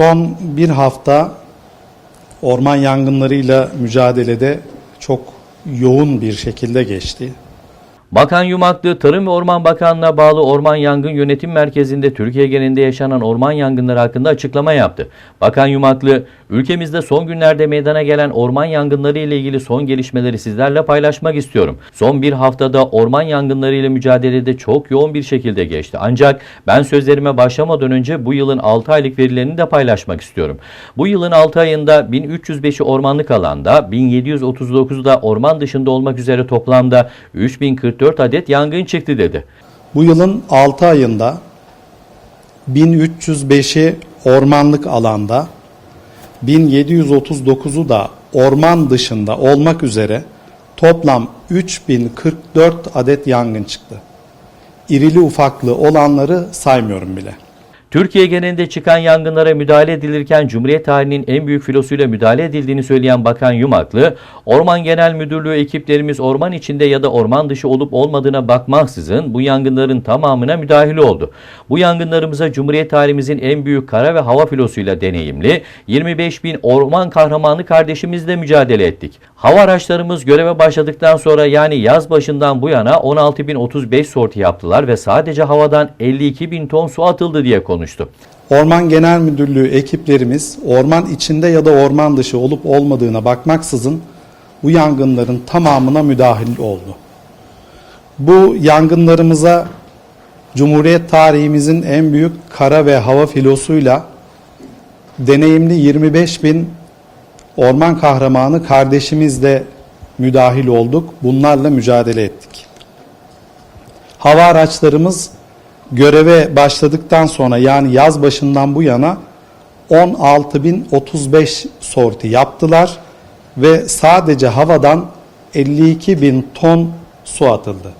Son bir hafta orman yangınlarıyla mücadelede çok yoğun bir şekilde geçti. Bakan Yumaklı, Tarım ve Orman Bakanlığı'na bağlı Orman Yangın Yönetim Merkezi'nde Türkiye genelinde yaşanan orman yangınları hakkında açıklama yaptı. Bakan Yumaklı, ülkemizde son günlerde meydana gelen orman yangınları ile ilgili son gelişmeleri sizlerle paylaşmak istiyorum. Son bir haftada orman yangınları ile mücadelede çok yoğun bir şekilde geçti. Ancak ben sözlerime başlamadan önce bu yılın 6 aylık verilerini de paylaşmak istiyorum. Bu yılın 6 ayında 1305'i ormanlık alanda, 1739'u da orman dışında olmak üzere toplamda 3044 adet yangın çıktı dedi. Bu yılın 6 ayında 1305'i ormanlık alanda, 1739'u da orman dışında olmak üzere toplam 3044 adet yangın çıktı. İrili ufaklı olanları saymıyorum bile. Türkiye genelinde çıkan yangınlara müdahale edilirken Cumhuriyet tarihinin en büyük filosuyla müdahale edildiğini söyleyen Bakan Yumaklı, Orman Genel Müdürlüğü ekiplerimiz orman içinde ya da orman dışı olup olmadığına bakmaksızın bu yangınların tamamına müdahale oldu. Bu yangınlarımıza Cumhuriyet tarihimizin en büyük kara ve hava filosuyla deneyimli 25 bin orman kahramanı kardeşimizle mücadele ettik. Hava araçlarımız göreve başladıktan sonra yani yaz başından bu yana 16.035 sorti yaptılar ve sadece havadan 52 bin ton su atıldı diye konuştu. Orman Genel Müdürlüğü ekiplerimiz orman içinde ya da orman dışı olup olmadığına bakmaksızın bu yangınların tamamına müdahil oldu. Bu yangınlarımıza Cumhuriyet tarihimizin en büyük kara ve hava filosuyla deneyimli 25 bin orman kahramanı kardeşimizle müdahil olduk. Bunlarla mücadele ettik. Hava araçlarımız göreve başladıktan sonra yani yaz başından bu yana 16.035 sorti yaptılar ve sadece havadan 52.000 ton su atıldı.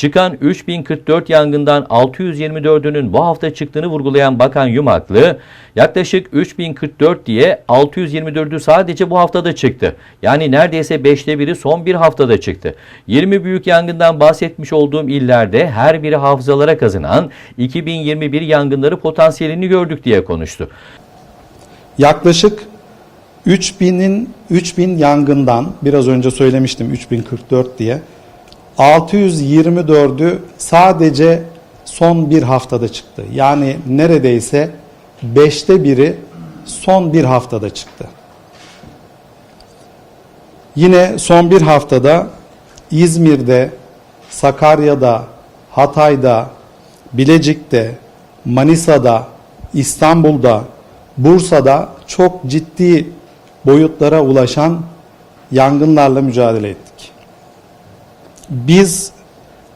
Çıkan 3044 yangından 624'ünün bu hafta çıktığını vurgulayan Bakan Yumaklı, yaklaşık 3044 diye 624'ü sadece bu haftada çıktı. Yani neredeyse 5'te biri son bir haftada çıktı. 20 büyük yangından bahsetmiş olduğum illerde her biri hafızalara kazınan 2021 yangınları potansiyelini gördük diye konuştu. Yaklaşık 3000'in 3000 yangından biraz önce söylemiştim 3044 diye 624'ü sadece son bir haftada çıktı. Yani neredeyse 5'te biri son bir haftada çıktı. Yine son bir haftada İzmir'de, Sakarya'da, Hatay'da, Bilecik'te, Manisa'da, İstanbul'da, Bursa'da çok ciddi boyutlara ulaşan yangınlarla mücadele ettik. Biz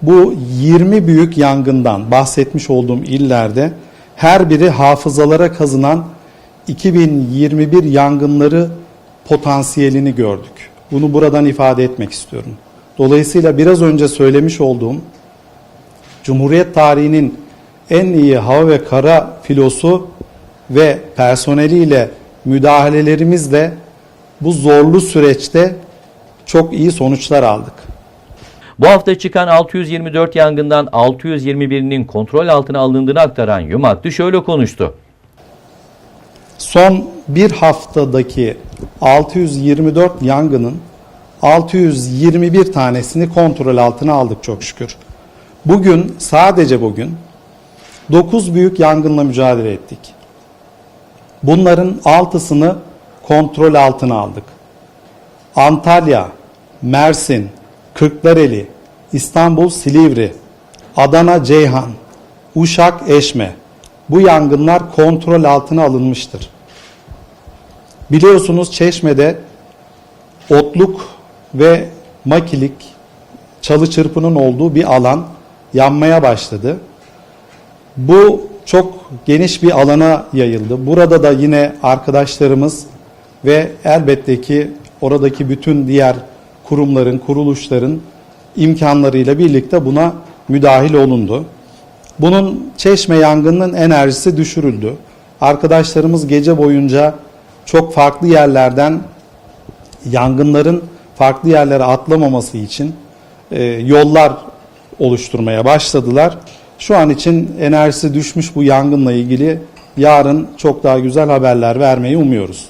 bu 20 büyük yangından bahsetmiş olduğum illerde her biri hafızalara kazınan 2021 yangınları potansiyelini gördük. Bunu buradan ifade etmek istiyorum. Dolayısıyla biraz önce söylemiş olduğum Cumhuriyet tarihinin en iyi hava ve kara filosu ve personeliyle müdahalelerimizle bu zorlu süreçte çok iyi sonuçlar aldık. Bu hafta çıkan 624 yangından 621'inin kontrol altına alındığını aktaran Yumaklı şöyle konuştu. Son bir haftadaki 624 yangının 621 tanesini kontrol altına aldık çok şükür. Bugün sadece bugün 9 büyük yangınla mücadele ettik. Bunların 6'sını kontrol altına aldık. Antalya, Mersin, Kırklareli, İstanbul Silivri, Adana Ceyhan, Uşak Eşme bu yangınlar kontrol altına alınmıştır. Biliyorsunuz Çeşme'de otluk ve makilik çalı çırpının olduğu bir alan yanmaya başladı. Bu çok geniş bir alana yayıldı. Burada da yine arkadaşlarımız ve elbette ki oradaki bütün diğer kurumların, kuruluşların imkanlarıyla birlikte buna müdahil olundu. Bunun çeşme yangınının enerjisi düşürüldü. Arkadaşlarımız gece boyunca çok farklı yerlerden yangınların farklı yerlere atlamaması için e, yollar oluşturmaya başladılar. Şu an için enerjisi düşmüş bu yangınla ilgili yarın çok daha güzel haberler vermeyi umuyoruz.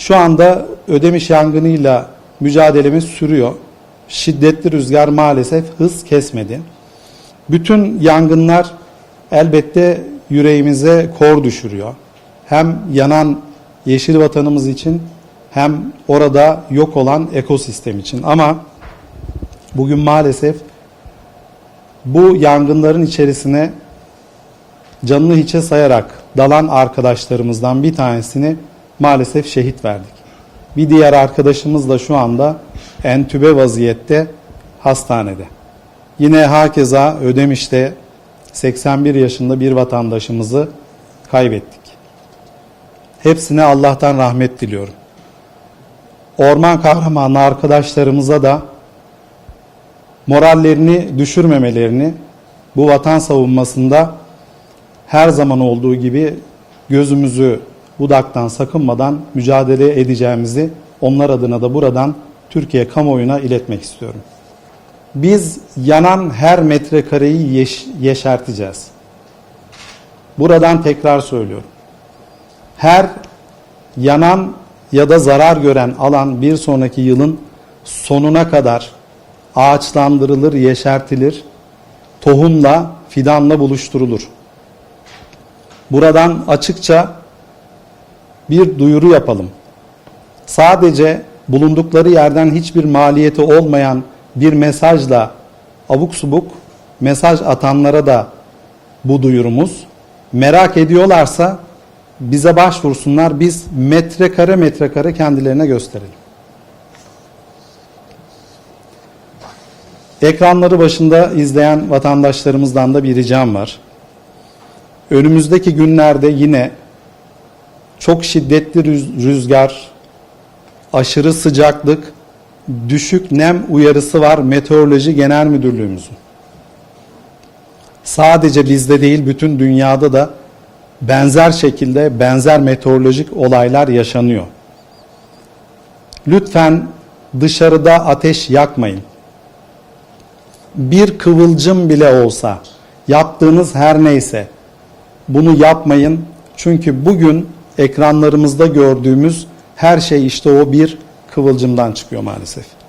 Şu anda Ödemiş yangınıyla mücadelemiz sürüyor. Şiddetli rüzgar maalesef hız kesmedi. Bütün yangınlar elbette yüreğimize kor düşürüyor. Hem yanan yeşil vatanımız için hem orada yok olan ekosistem için. Ama bugün maalesef bu yangınların içerisine canını hiçe sayarak dalan arkadaşlarımızdan bir tanesini maalesef şehit verdik. Bir diğer arkadaşımız da şu anda entübe vaziyette hastanede. Yine hakeza Ödemiş'te 81 yaşında bir vatandaşımızı kaybettik. Hepsine Allah'tan rahmet diliyorum. Orman kahramanı arkadaşlarımıza da morallerini düşürmemelerini bu vatan savunmasında her zaman olduğu gibi gözümüzü budaktan sakınmadan mücadele edeceğimizi onlar adına da buradan Türkiye kamuoyuna iletmek istiyorum. Biz yanan her metrekareyi yeş- yeşerteceğiz. Buradan tekrar söylüyorum. Her yanan ya da zarar gören alan bir sonraki yılın sonuna kadar ağaçlandırılır, yeşertilir, tohumla, fidanla buluşturulur. Buradan açıkça bir duyuru yapalım. Sadece bulundukları yerden hiçbir maliyeti olmayan bir mesajla abuk subuk mesaj atanlara da bu duyurumuz. Merak ediyorlarsa bize başvursunlar. Biz metrekare metrekare kendilerine gösterelim. Ekranları başında izleyen vatandaşlarımızdan da bir ricam var. Önümüzdeki günlerde yine çok şiddetli rüz- rüzgar, aşırı sıcaklık, düşük nem uyarısı var Meteoroloji Genel Müdürlüğümüzün. Sadece bizde değil bütün dünyada da benzer şekilde benzer meteorolojik olaylar yaşanıyor. Lütfen dışarıda ateş yakmayın. Bir kıvılcım bile olsa yaptığınız her neyse bunu yapmayın. Çünkü bugün ekranlarımızda gördüğümüz her şey işte o bir kıvılcımdan çıkıyor maalesef.